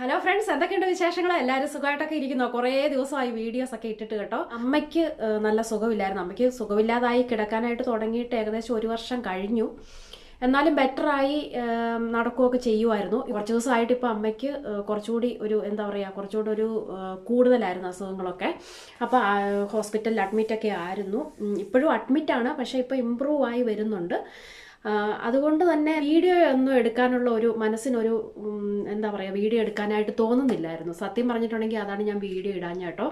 Hello friends എന്തൊക്കെയുണ്ട് വിശേഷങ്ങൾ എല്ലാവരും സുഖമായിട്ടൊക്കെ ഇരിക്കുന്നു? കുറേ ദിവസമായി വീഡിയോസ് ഒക്കെ ഇട്ടിട്ട് കേട്ടോ. അമ്മയ്ക്ക് നല്ല സുഖമില്ലായിരുന്നു. അമ്മയ്ക്ക് സുഖമില്ലാതായി കിടക്കാനായിട്ട് തുടങ്ങിയിട്ട് ഏകദേശം ഒരു വർഷം കഴിഞ്ഞു. എന്നാലും ബെറ്ററായി നടക്കുകയൊക്കെ ചെയ്യുമായിരുന്നു. കുറച്ച് ദിവസമായിട്ട് ഇപ്പോൾ അമ്മയ്ക്ക് കുറച്ചുകൂടി ഒരു എന്താ പറയുക കുറച്ചുകൂടി ഒരു കൂടുതലായിരുന്നു അസുഖങ്ങളൊക്കെ. അപ്പോൾ ഹോസ്പിറ്റലിൽ അഡ്മിറ്റൊക്കെ ആയിരുന്നു. ഇപ്പോഴും അഡ്മിറ്റാണ് പക്ഷേ ഇപ്പോൾ ഇമ്പ്രൂവ് ആയി വരുന്നുണ്ട്. അതുകൊണ്ട് തന്നെ വീഡിയോ ഒന്നും എടുക്കാനുള്ള ഒരു മനസ്സിനൊരു എന്താ പറയുക വീഡിയോ എടുക്കാനായിട്ട് തോന്നുന്നില്ലായിരുന്നു. സത്യം പറഞ്ഞിട്ടുണ്ടെങ്കിൽ അതാണ് ഞാൻ വീഡിയോ ഇടാഞ്ഞ കേട്ടോ.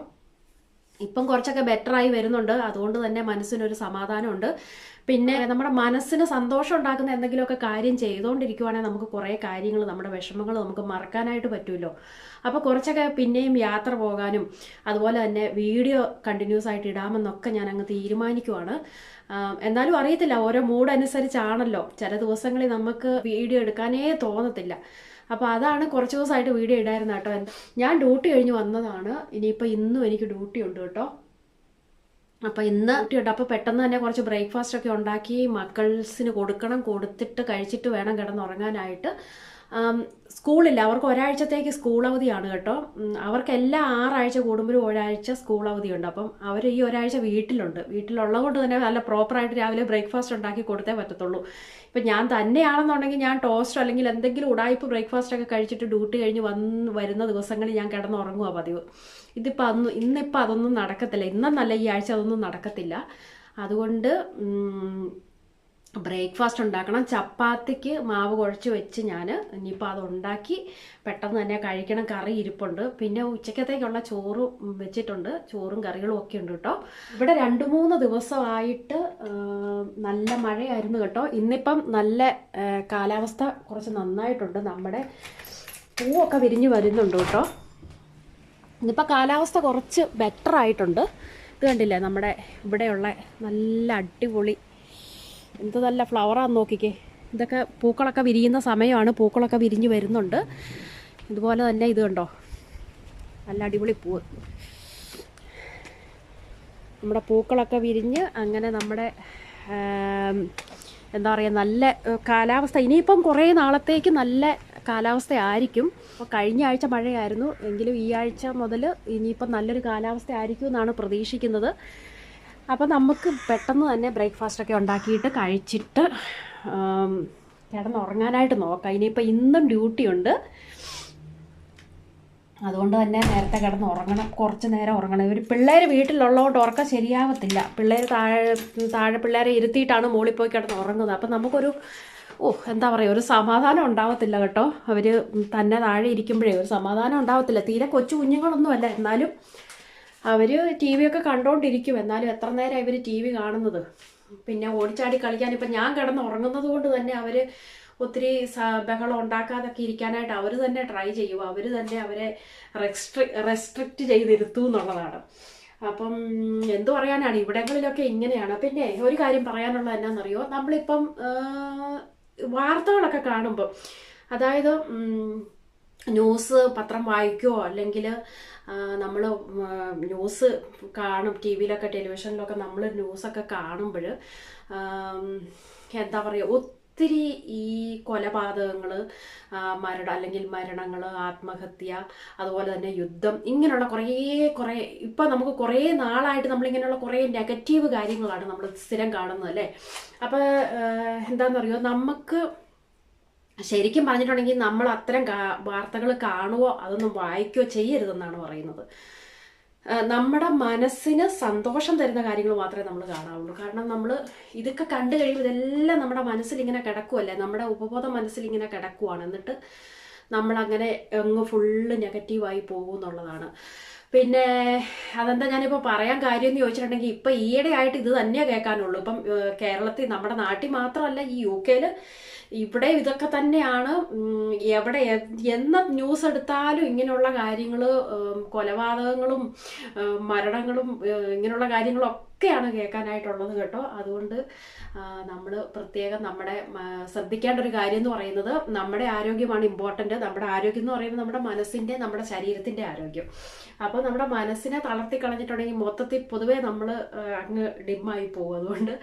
ഇപ്പം കുറച്ചൊക്കെ ബെറ്റർ ആയി വരുന്നുണ്ട്. അതുകൊണ്ട് തന്നെ മനസ്സിനൊരു സമാധാനമുണ്ട്. പിന്നെ നമ്മുടെ മനസ്സിന് സന്തോഷം ഉണ്ടാക്കുന്ന എന്തെങ്കിലുമൊക്കെ കാര്യം ചെയ്തുകൊണ്ടിരിക്കുവാണെങ്കിൽ നമുക്ക് കുറേ കാര്യങ്ങൾ നമ്മുടെ വിഷമങ്ങൾ നമുക്ക് മറക്കാനായിട്ട് പറ്റുമല്ലോ. അപ്പോൾ കുറച്ചൊക്കെ പിന്നെയും യാത്ര പോകാനും അതുപോലെ തന്നെ വീഡിയോ കണ്ടിന്യൂസ് ആയിട്ട് ഇടാമെന്നൊക്കെ ഞാൻ അങ്ങ് തീരുമാനിക്കുവാണ് എന്നാലും അറിയത്തില്ല ഓരോ മൂഡ് അനുസരിച്ചാണല്ലോ. ചില ദിവസങ്ങളിൽ നമുക്ക് വീഡിയോ എടുക്കാനേ തോന്നത്തില്ല. അപ്പോൾ അതാണ് കുറച്ച് ദിവസമായിട്ട് വീഡിയോ ഇടായിരുന്നു കേട്ടോ. ഞാൻ ഡ്യൂട്ടി കഴിഞ്ഞ് വന്നതാണ്. ഇനിയിപ്പോൾ ഇന്നും എനിക്ക് ഡ്യൂട്ടി ഉണ്ട് കേട്ടോ. അപ്പോൾ ഇന്ന് ഡ്യൂട്ടി ഉണ്ട്. അപ്പോൾ പെട്ടെന്ന് തന്നെ കുറച്ച് ബ്രേക്ക്ഫാസ്റ്റ് ഒക്കെ ഉണ്ടാക്കി മക്കൾസിന് കൊടുക്കണം. കൊടുത്തിട്ട് കഴിച്ചിട്ട് വേണം കിടന്നുറങ്ങാനായിട്ട്. സ്കൂളില്ല. അവർക്ക് ഒരാഴ്ചത്തേക്ക് സ്കൂൾ അവധിയാണ് കേട്ടോ. അവർക്ക് എല്ലാ ആറാഴ്ച കൂടുമ്പോഴും ഒരാഴ്ച സ്കൂൾ അവധിയുണ്ട്. അപ്പം അവർ ഈ ഒരാഴ്ച വീട്ടിലുണ്ട്. വീട്ടിലുള്ളത് കൊണ്ട് തന്നെ നല്ല പ്രോപ്പറായിട്ട് രാവിലെ ബ്രേക്ക്ഫാസ്റ്റ് ഉണ്ടാക്കി കൊടുത്തേ പറ്റത്തുള്ളൂ. ഇപ്പം ഞാൻ തന്നെയാണെന്നുണ്ടെങ്കിൽ ഞാൻ ടോസ്റ്റോ അല്ലെങ്കിൽ എന്തെങ്കിലും ഉടായ്പ ബ്രേക്ക്ഫാസ്റ്റ് ഒക്കെ കഴിച്ചിട്ട് ഡ്യൂട്ടി കഴിഞ്ഞ് വന്ന് വരുന്ന ദിവസങ്ങളിൽ ഞാൻ കിടന്നുറങ്ങുക പതിവ്. ഇതിപ്പോൾ അന്ന് ഇന്നിപ്പോൾ അതൊന്നും നടക്കത്തില്ല. ഇന്നെന്നല്ല ഈ ആഴ്ച അതൊന്നും നടക്കത്തില്ല. അതുകൊണ്ട് ബ്രേക്ക്ഫാസ്റ്റ് ഉണ്ടാക്കണം. ചപ്പാത്തിക്ക് മാവ് കുഴച്ച് വെച്ച് ഞാൻ ഇനിയിപ്പോൾ അത് ഉണ്ടാക്കി പെട്ടെന്ന് തന്നെ കഴിക്കണം. കറി ഇരിപ്പുണ്ട്. പിന്നെ ഉച്ചക്കത്തേക്കുള്ള ചോറ് വെച്ചിട്ടുണ്ട്. ചോറും കറികളും ഒക്കെ ഉണ്ട് കേട്ടോ. ഇവിടെ രണ്ട് മൂന്ന് ദിവസമായിട്ട് നല്ല മഴയായിരുന്നു കേട്ടോ. ഇന്നിപ്പം നല്ല കാലാവസ്ഥ കുറച്ച് നന്നായിട്ടുണ്ട്. നമ്മുടെ പൂവൊക്കെ വിരിഞ്ഞ് വരുന്നുണ്ട് കേട്ടോ. ഇന്നിപ്പോൾ കാലാവസ്ഥ കുറച്ച് ബെറ്റർ ആയിട്ടുണ്ട്. ഇത് കണ്ടില്ലേ? നമ്മുടെ ഇവിടെയുള്ള നല്ല അടിപൊളി എന്ത് നല്ല ഫ്ലവറാന്ന് നോക്കിക്കേ. ഇതൊക്കെ പൂക്കളൊക്കെ വിരിയുന്ന സമയമാണ് പൂക്കളൊക്കെ വിരിഞ്ഞ് വരുന്നുണ്ട്. ഇതുപോലെ തന്നെ ഇത് കണ്ടോ? നല്ല അടിപൊളി പൂവ് നമ്മുടെ പൂക്കളൊക്കെ വിരിഞ്ഞ് അങ്ങനെ നമ്മുടെ എന്താ പറയുക നല്ല കാലാവസ്ഥ. ഇനിയിപ്പം കുറേ നാളത്തേക്ക് നല്ല കാലാവസ്ഥ ആയിരിക്കും അപ്പോൾ കഴിഞ്ഞ ആഴ്ച മഴയായിരുന്നു. എങ്കിലും ഈ ആഴ്ച മുതൽ ഇനിയിപ്പം നല്ലൊരു കാലാവസ്ഥ ആയിരിക്കും എന്നാണ് പ്രതീക്ഷിക്കുന്നത്. അപ്പോൾ നമുക്ക് പെട്ടെന്ന് തന്നെ ബ്രേക്ക്ഫാസ്റ്റ് ഒക്കെ ഉണ്ടാക്കിയിട്ട് കഴിച്ചിട്ട് കിടന്നുറങ്ങാനായിട്ട് നോക്കാം. ഇനിയിപ്പോൾ ഇന്നും ഡ്യൂട്ടി ഉണ്ട്. അതുകൊണ്ട് തന്നെ നേരത്തെ കിടന്ന് ഉറങ്ങണം. കുറച്ച് നേരം ഉറങ്ങണം. ഇവർ പിള്ളേർ വീട്ടിലുള്ളതുകൊണ്ട് ഉറക്കം ശരിയാവത്തില്ല. പിള്ളേർ താഴെ താഴെ പിള്ളേരെ ഇരുത്തിയിട്ടാണ് മുകളിൽ പോയി കിടന്ന് ഉറങ്ങുന്നത്. അപ്പം നമുക്കൊരു ഓ എന്താ പറയുക ഒരു സമാധാനം ഉണ്ടാവത്തില്ല കേട്ടോ. അവർ തന്നെ താഴെ ഇരിക്കുമ്പോഴേ ഒരു സമാധാനം ഉണ്ടാവത്തില്ല. തീരെ കൊച്ചു കുഞ്ഞുങ്ങളൊന്നുമല്ല. എന്നാലും അവർ ടി വി ഒക്കെ കണ്ടുകൊണ്ടിരിക്കും എന്നാലും എത്ര നേരം ഇവർ ടി വി കാണുന്നത്? പിന്നെ ഓടിച്ചാടി കളിക്കാൻ ഇപ്പം ഞാൻ കിടന്ന് ഉറങ്ങുന്നത് കൊണ്ട് തന്നെ അവർ ഒത്തിരി ബഹളം ഉണ്ടാക്കാതൊക്കെ ഇരിക്കാനായിട്ട് അവർ തന്നെ ട്രൈ ചെയ്യും. അവർ തന്നെ അവരെ റെസ്ട്രി റെസ്ട്രിക്റ്റ് ചെയ്തിരുത്തു എന്നുള്ളതാണ്. അപ്പം എന്തു പറയാനാണ്? ഇവിടങ്ങളിലൊക്കെ ഇങ്ങനെയാണ്. പിന്നെ ഒരു കാര്യം പറയാനുള്ളത് എന്നാണെന്നറിയോ നമ്മളിപ്പം വാർത്തകളൊക്കെ കാണുമ്പോൾ അതായത് ന്യൂസ് പത്രം വായിക്കുകയോ അല്ലെങ്കിൽ നമ്മൾ ന്യൂസ് കാണും. ടി വിയിലൊക്കെ ടെലിവിഷനിലൊക്കെ നമ്മൾ ന്യൂസൊക്കെ കാണുമ്പോൾ എന്താ പറയുക ഒത്തിരി ഈ കൊലപാതകങ്ങൾ മരണം അല്ലെങ്കിൽ മരണങ്ങൾ ആത്മഹത്യ അതുപോലെ തന്നെ യുദ്ധം ഇങ്ങനെയുള്ള കുറേ കുറേ ഇപ്പം നമുക്ക് കുറേ നാളായിട്ട് നമ്മളിങ്ങനെയുള്ള കുറേ നെഗറ്റീവ് കാര്യങ്ങളാണ് നമ്മൾ സ്ഥിരം കാണുന്നത് അല്ലേ? അപ്പോൾ എന്താണെന്നറിയോ നമുക്ക് ശരിക്കും പറഞ്ഞിട്ടുണ്ടെങ്കിൽ നമ്മൾ അത്തരം വാർത്തകൾ കാണുവോ അതൊന്നും വായിക്കുകയോ ചെയ്യരുതെന്നാണ് പറയുന്നത്. നമ്മുടെ മനസ്സിന് സന്തോഷം തരുന്ന കാര്യങ്ങൾ മാത്രമേ നമ്മൾ കാണാവുള്ളൂ. കാരണം നമ്മൾ ഇതൊക്കെ കണ്ടു കഴിയുമ്പോൾ ഇതെല്ലാം നമ്മുടെ മനസ്സിൽ ഇങ്ങനെ കിടക്കുമല്ലേ നമ്മുടെ ഉപബോധ മനസ്സിൽ ഇങ്ങനെ കിടക്കുവാണ്. എന്നിട്ട് നമ്മളങ്ങനെ അങ്ങ് ഫുള്ള് നെഗറ്റീവായി പോകും എന്നുള്ളതാണ് പിന്നെ അതെന്താ ഞാനിപ്പോൾ പറയാൻ കാര്യം എന്ന് ചോദിച്ചിട്ടുണ്ടെങ്കിൽ ഇപ്പം ഈയിടെ ആയിട്ട് ഇത് തന്നെയാണ് കേൾക്കാനുള്ളൂ. ഇപ്പം കേരളത്തിൽ നമ്മുടെ നാട്ടിൽ മാത്രമല്ല ഈ യു കെയിൽ ഇവിടെ ഇതൊക്കെ തന്നെയാണ് എവിടെ എന്ന ന്യൂസ് എടുത്താലും ഇങ്ങനെയുള്ള കാര്യങ്ങൾ കൊലപാതകങ്ങളും മരണങ്ങളും ഇങ്ങനെയുള്ള ഇങ്ങനെയുള്ള കാര്യങ്ങളൊക്കെയാണ് കേൾക്കാനായിട്ടുള്ളത് കേട്ടോ. അതുകൊണ്ട് നമ്മൾ പ്രത്യേകം നമ്മുടെ ശ്രദ്ധിക്കേണ്ട ഒരു കാര്യം എന്ന് പറയുന്നത് നമ്മുടെ ആരോഗ്യമാണ് ഇമ്പോർട്ടന്റ് നമ്മുടെ ആരോഗ്യം എന്ന് പറയുന്നത് നമ്മുടെ മനസ്സിന്റെ നമ്മുടെ ശരീരത്തിന്റെ ആരോഗ്യം. അപ്പോൾ നമ്മുടെ മനസ്സിനെ തളർത്തി കളഞ്ഞിട്ടുണ്ടെങ്കിൽ മൊത്തത്തിൽ പൊതുവേ നമ്മൾ അങ്ങ് ഡിമ്മായി പോകും. അതുകൊണ്ട്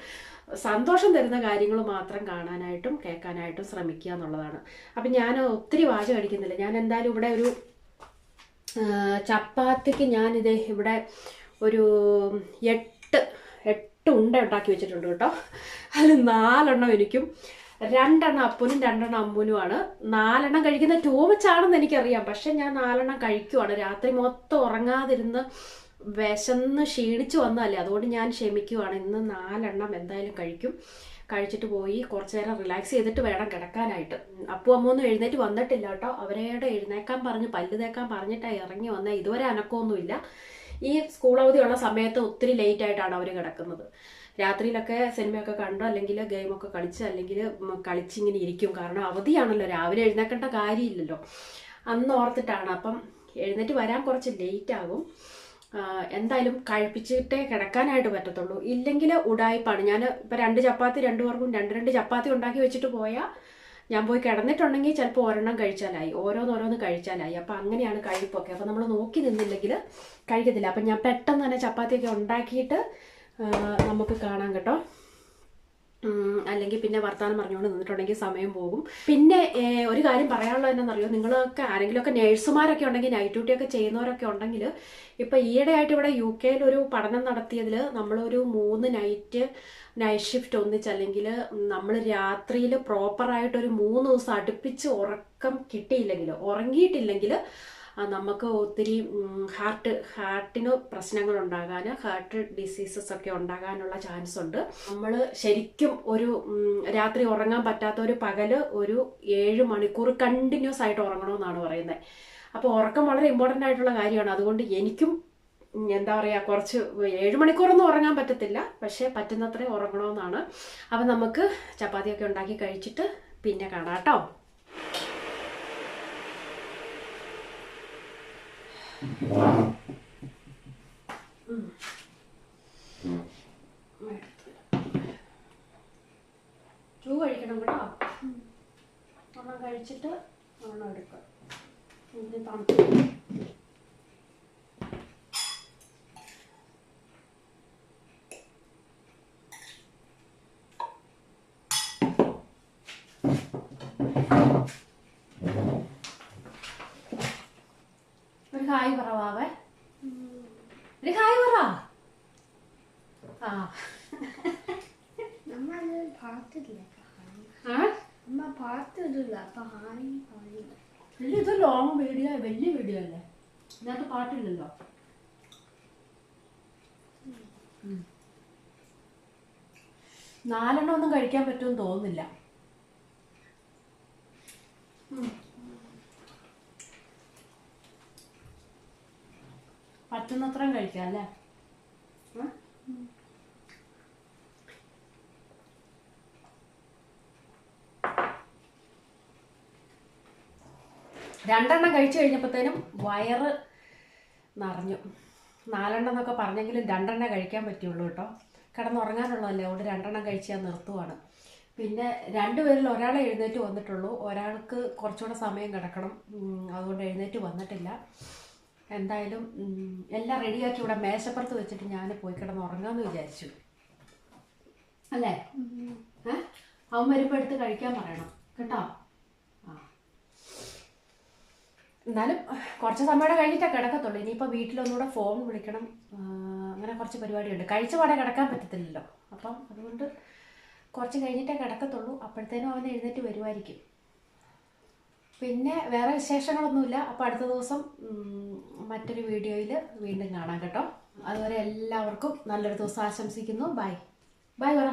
സന്തോഷം തരുന്ന കാര്യങ്ങൾ മാത്രം കാണാനായിട്ടും കേൾക്കാനായിട്ടും ശ്രമിക്കുക എന്നുള്ളതാണ്. അപ്പം ഞാൻ ഒത്തിരി വാച കഴിക്കുന്നില്ല ഞാൻ എന്തായാലും ഇവിടെ ഒരു ചപ്പാത്തിക്ക് ഞാനിത് ഇവിടെ ഒരു എട്ട് എട്ട് ഉണ്ട ഉണ്ടാക്കി വെച്ചിട്ടുണ്ട് കേട്ടോ. അതിൽ നാലെണ്ണം എനിക്കും രണ്ടെണ്ണം അപ്പനും രണ്ടെണ്ണം അമ്മൂനുമാണ്. നാലെണ്ണം കഴിക്കുന്ന ടൂമച്ചാണെന്ന് എനിക്കറിയാം. പക്ഷെ ഞാൻ നാലെണ്ണം കഴിക്കുവാണ്. രാത്രി മൊത്തം ഉറങ്ങാതിരുന്ന് വിശന്ന് ക്ഷീണിച്ചു വന്നതല്ലേ? അതുകൊണ്ട് ഞാൻ ക്ഷമിക്കുവാണ്. ഇന്ന് നാലെണ്ണം എന്തായാലും കഴിക്കും. കഴിച്ചിട്ട് പോയി കുറച്ച് നേരം റിലാക്സ് ചെയ്തിട്ട് വേണം കിടക്കാനായിട്ട്. അപ്പു അമ്മൊന്നും എഴുന്നേറ്റ് വന്നിട്ടില്ല കേട്ടോ. അവരോട് എഴുന്നേക്കാൻ പറഞ്ഞ് പല്ല് തേക്കാൻ പറഞ്ഞിട്ടാണ് ഇറങ്ങി വന്നത് ഇതുവരെ അനക്കമൊന്നുമില്ല. ഈ സ്കൂൾ അവധിയുള്ള സമയത്ത് ഒത്തിരി ലേറ്റ് ആയിട്ടാണ് അവർ കിടക്കുന്നത്. രാത്രിയിലൊക്കെ സിനിമയൊക്കെ കണ്ടോ? അല്ലെങ്കിൽ ഗെയിമൊക്കെ കളിച്ച് അല്ലെങ്കിൽ കളിച്ചിങ്ങനെ ഇരിക്കും. കാരണം അവധിയാണല്ലോ. രാവിലെ എഴുന്നേക്കേണ്ട കാര്യമില്ലല്ലോ. അന്ന് ഓർത്തിട്ടാണ്. അപ്പം എഴുന്നേറ്റ് വരാൻ കുറച്ച് ലേറ്റ് ആകും. എന്തായാലും കഴിപ്പിച്ചിട്ടേ കിടക്കാനായിട്ട് പറ്റത്തുള്ളൂ. ഇല്ലെങ്കിൽ ഉടായ്പാണ് ഞാൻ ഇപ്പം രണ്ട് ചപ്പാത്തി രണ്ടു പേർക്കും രണ്ട് രണ്ട് ചപ്പാത്തി ഉണ്ടാക്കി വെച്ചിട്ട് പോയാൽ ഞാൻ പോയി കിടന്നിട്ടുണ്ടെങ്കിൽ ചിലപ്പോൾ ഒരെണ്ണം കഴിച്ചാലായി. ഓരോന്നോരോന്ന് കഴിച്ചാലായി. അപ്പം അങ്ങനെയാണ് കഴിപ്പൊക്കെ. അപ്പം നമ്മൾ നോക്കി നിന്നില്ലെങ്കിൽ കഴിക്കത്തില്ല. അപ്പം ഞാൻ പെട്ടെന്ന് തന്നെ ചപ്പാത്തിയൊക്കെ ഉണ്ടാക്കിയിട്ട് നമുക്ക് കാണാം കേട്ടോ. അല്ലെങ്കിൽ പിന്നെ വർത്തമാനം പറഞ്ഞുകൊണ്ട് നിന്നിട്ടുണ്ടെങ്കിൽ സമയം പോകും. പിന്നെ ഒരു കാര്യം പറയാനുള്ളത് എന്താണെന്നറിയോ? നിങ്ങളൊക്കെ ആരെങ്കിലുമൊക്കെ നേഴ്സുമാരൊക്കെ ഉണ്ടെങ്കിൽ നൈറ്റ് ഡ്യൂട്ടിയൊക്കെ ചെയ്യുന്നവരൊക്കെ ഉണ്ടെങ്കിൽ ഇപ്പം ഈയിടെയായിട്ട് ഇവിടെ യു കെയിൽ ഒരു പഠനം നടത്തിയതിൽ നമ്മളൊരു മൂന്ന് നൈറ്റ് നൈറ്റ് ഷിഫ്റ്റ് ഒന്നിച്ച് അല്ലെങ്കിൽ നമ്മൾ രാത്രിയിൽ പ്രോപ്പറായിട്ടൊരു മൂന്ന് ദിവസം അടുപ്പിച്ച് ഉറക്കം കിട്ടിയില്ലെങ്കിൽ ഉറങ്ങിയിട്ടില്ലെങ്കിൽ നമുക്ക് ഒത്തിരി ഹാർട്ട് ഹാർട്ടിന് പ്രശ്നങ്ങൾ ഉണ്ടാകാൻ ഹാർട്ട് ഡിസീസസ് ഒക്കെ ഉണ്ടാകാനുള്ള ചാൻസ് ഉണ്ട്. നമ്മൾ ശരിക്കും ഒരു രാത്രി ഉറങ്ങാൻ പറ്റാത്ത ഒരു പകൽ ഒരു ഏഴ് മണിക്കൂർ കണ്ടിന്യൂസ് ആയിട്ട് ഉറങ്ങണമെന്നാണ് പറയുന്നത് അപ്പോൾ ഉറക്കം വളരെ ഇമ്പോർട്ടന്റ് ആയിട്ടുള്ള കാര്യമാണ്. അതുകൊണ്ട് എനിക്കും എന്താ പറയുക കുറച്ച് ഏഴ് മണിക്കൂറൊന്നും ഉറങ്ങാൻ പറ്റത്തില്ല. പക്ഷേ പറ്റുന്നത്രയും ഉറങ്ങണമെന്നാണ് അപ്പം നമുക്ക് ചപ്പാത്തിയൊക്കെ ഉണ്ടാക്കി കഴിച്ചിട്ട് പിന്നെ കാണാം കേട്ടോ. ചൂ കഴിക്കണം കേട്ടോ. ഒരെണ്ണം കഴിച്ചിട്ട് ഒരെണ്ണം എടുക്കാം തണുപ്പ്. Thank ഒരു ഹായ് പറവാവേ. ഒരു ഹായ് പറ. ആ. ഇത് ലോങ് വീഡിയോ വലിയ വീഡിയോ അല്ലേ? ഇതിനകത്ത് പാട്ടില്ലല്ലോ. നാലെണ്ണം ഒന്നും കഴിക്കാൻ പറ്റുമെന്ന് തോന്നുന്നില്ല. പറ്റുന്നത്രയും കഴിക്കാം അല്ലേ? രണ്ടെണ്ണം കഴിച്ചു കഴിഞ്ഞപ്പോഴത്തേനും വയറ് നിറഞ്ഞു. നാലെണ്ണം എന്നൊക്കെ പറഞ്ഞെങ്കിലും രണ്ടെണ്ണം കഴിക്കാൻ പറ്റുള്ളൂ കേട്ടോ. കിടന്നുറങ്ങാനുള്ളതല്ലേ അതുകൊണ്ട് രണ്ടെണ്ണം കഴിച്ച് ഞാൻ നിർത്തുവാണ്. പിന്നെ രണ്ടുപേരിൽ ഒരാളെ എഴുന്നേറ്റ് വന്നിട്ടുള്ളൂ. ഒരാൾക്ക് കുറച്ചുകൂടെ സമയം കിടക്കണം. അതുകൊണ്ട് എഴുന്നേറ്റ് വന്നിട്ടില്ല. എന്തായാലും എല്ലാം റെഡിയാക്കി ഇവിടെ മേശപ്പുറത്ത് വെച്ചിട്ട് ഞാൻ പോയി കിടന്ന് ഉറങ്ങാന്ന് വിചാരിച്ചു. അല്ലേ? ഏ? അവൻ വരുമ്പോൾ എടുത്ത് കഴിക്കാൻ പറയണം. കേട്ടോ? ആ. എന്നാലും കുറച്ച് സമയം കഴിഞ്ഞിട്ടേ കിടക്കത്തുള്ളൂ. ഇനിയിപ്പോൾ വീട്ടിലൊന്നുകൂടെ ഫോൺ വിളിക്കണം. അങ്ങനെ കുറച്ച് പരിപാടിയുണ്ട്. കഴിച്ച പാടെ കിടക്കാൻ പറ്റത്തില്ലല്ലോ. അപ്പം അതുകൊണ്ട് കുറച്ച് കഴിഞ്ഞിട്ടേ കിടക്കത്തുള്ളൂ. അപ്പോഴത്തേനും അവൻ എഴുന്നേറ്റ് വരുമായിരിക്കും പിന്നെ വേറെ വിശേഷങ്ങളൊന്നുമില്ല. അപ്പോൾ അടുത്ത ദിവസം മറ്റൊരു വീഡിയോയിൽ വീണ്ടും കാണാം കേട്ടോ. അതുവരെ എല്ലാവർക്കും നല്ലൊരു ദിവസം ആശംസിക്കുന്നു. ബൈ. ബൈ പറ